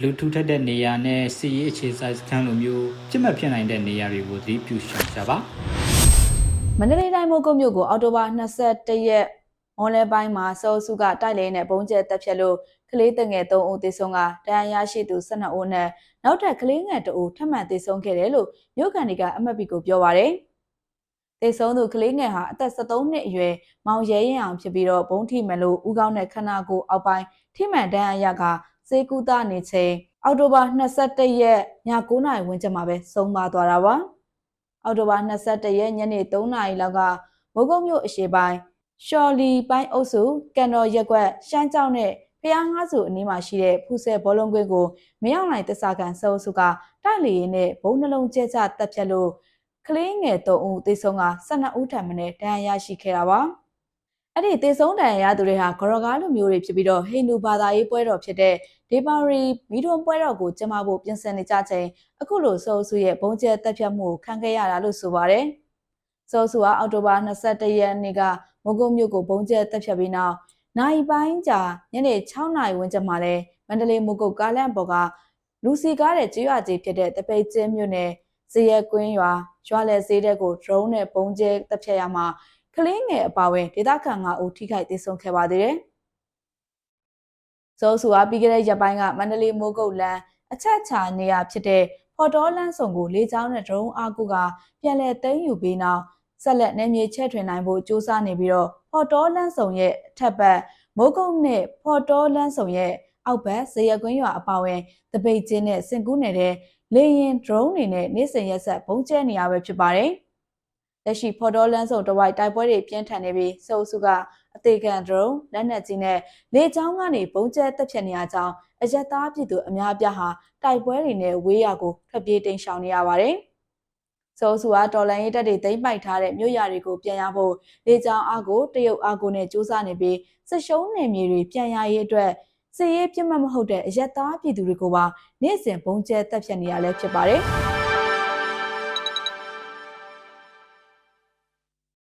လူထူထက်တဲ့နေရာနဲ့စီရေးအခြေစိုက်စခန်းလိုမျိုးပြစ်မှတ်ဖြစ်နိုင်တဲ့နေရာတွေကိုသတိပြုရှောင်ကြပါမန္တလေးတိုင်းမိုးကုတ်မြို့ကိုအောက်တိုဘာ21ရက်မွန်လဲပိုင်းမှာစောစုကတိုက်လဲနဲ့ပုံကျဲတက်ဖြတ်လို့ကလေးတငယ်3ဦးသေဆုံးကတရားရရှိသူ12ဦးနဲ့နောက်ထပ်ကလေးငယ်2ဦးထပ်မံသေဆုံးခဲ့တယ်လို့မြို့ကန်တွေကအမတ်ပီကိုပြောပါရယ်သေဆုံးသူကလေးငယ်ဟာအသက်73နှစ်အရွယ်မောင်ရဲရင်အောင်ဖြစ်ပြီးတော့ဘုံထိမှန်လို့ဥကောင်းတဲ့ခန္ဓာကိုယ်အောက်ပိုင်းထိမှန်ဒဏ်ရာရက စေကူတာနေချိန်အောက်တိုဘာ21ရက်ည9:00နာရီဝန်းကျင်မှာပဲဆုံးပါသွားတာပါအောက်တိုဘာ21ရက်ညနေ3:00နာရီလောက်ကမိုးကုတ်မြို့အရှေ့ပိုင်းရှော်လီပိုင်းအုပ်စုကန်တော်ရက်ကွက်ရှမ်းကျောင်းနဲ့ဖျားငါးစုအနီးမှာရှိတဲ့ဖူဆယ်ဘောလုံးကွင်းကိုမရောက်နိုင်တစ္ဆာကန်စောစုကတိုက်လေရင်နဲ့ဘုံနှလုံးကျဲကျတက်ဖြတ်လို့ကလေးငယ်3ဦးသေဆုံးက12ဦးထံမှနဲ့ဒဏ်ရာရရှိခဲ့တာပါ အဲ့ဒီသေဆုံးဒဏ်ရာရသူတွေဟာဂရကားလူမျိုးတွေဖြစ်ပြီးတော့ဟိန္ဒူဘာသာရေးပွဲတော်ဖြစ်တဲ့ဒေပါရီမီဒွန်ပွဲတော်ကိုကျင်းပဖို့ပြင်ဆင်နေကြချိန်အခုလိုစောစုရဲ့ဘုံကျဲတက်ဖြတ်မှုကိုခံခဲ့ရတာလို့ဆိုပါတယ်စောစုကအောက်တိုဘာ21ရက်နေ့ကမုံကုတ်မြို့ကိုဘုံကျဲတက်ဖြတ်ပြီးနောက်နိုင်ပိုင်းကြာညနေ6နာရီဝန်းကျင်မှာလဲမန္တလေးမုံကုတ်ကားလန့်ပေါ်ကလူစီကားတဲ့ကျွေးရကြီးဖြစ်တဲ့တပိတ်ကျင်းမြို့နယ်ဇေယကွင်းရွာရွာလယ်ဈေးတဲ့ကို drone နဲ့ပုံကျဲတက်ဖြတ်ရမှာ ကလေးငယ်အပါအဝင်ဒေသခံ9ဦးထိခိုက်ဒေဆုံးခဲ့ပါသေးတယ်။ဇောဆူအားပြီးခဲ့တဲ့ရက်ပိုင်းကမန္တလေးမိုးကုတ်လန်းအချက်ချာနေရာဖြစ်တဲ့ဖော်တော်လန်းဆောင်ကိုလေးချောင်းနဲ့ drone အားကူကပြန်လည်သိမ်းယူပြီးနောက်ဆက်လက်နေမြေချဲ့ထွင်နိုင်ဖို့စ조사နေပြီးတော့ဖော်တော်လန်းဆောင်ရဲ့အထက်ဘက်မိုးကုတ်နဲ့ဖော်တော်လန်းဆောင်ရဲ့အောက်ဘက်ဇေယကွင်းရွာအပါအဝင်တပိတ်ချင်းနဲ့စင်ကူးနေတဲ့လေရင် drone တွေနဲ့နေ့စဉ်ရက်ဆက်ပုံကျဲနေရပဲဖြစ်ပါတယ်။ လက်ရှိဖော်တော်လန်းဆောင်တဝိုက်တိုက်ပွဲတွေပြင်းထန်နေပြီးစုပ်စုကအသေးခံ drone လက်နက်ကြီးနဲ့လေကြောင်းကနေပုံကျဲတက်ဖြတ်နေရကြောင်းအရက်သားပြည်သူအများအပြားဟာတိုက်ပွဲတွေနဲ့ဝေးရကိုထွက်ပြေးတိမ်းရှောင်နေရပါတယ်။စုပ်စုကတော်လန်ရေးတပ်တွေသိမ်းပိုက်ထားတဲ့မြို့ရတွေကိုပြန်ရဖို့လေကြောင်းအားကိုတရုတ်အားကိုနဲ့စူးစမ်းနေပြီးစစ်ရှုံးနယ်မြေတွေပြန်ရရေးအတွက်စစ်ရေးပြတ်မှတ်မဟုတ်တဲ့အရက်သားပြည်သူတွေကိုပါနေ့စဉ်ပုံကျဲတက်ဖြတ်နေရလဲဖြစ်ပါတယ်။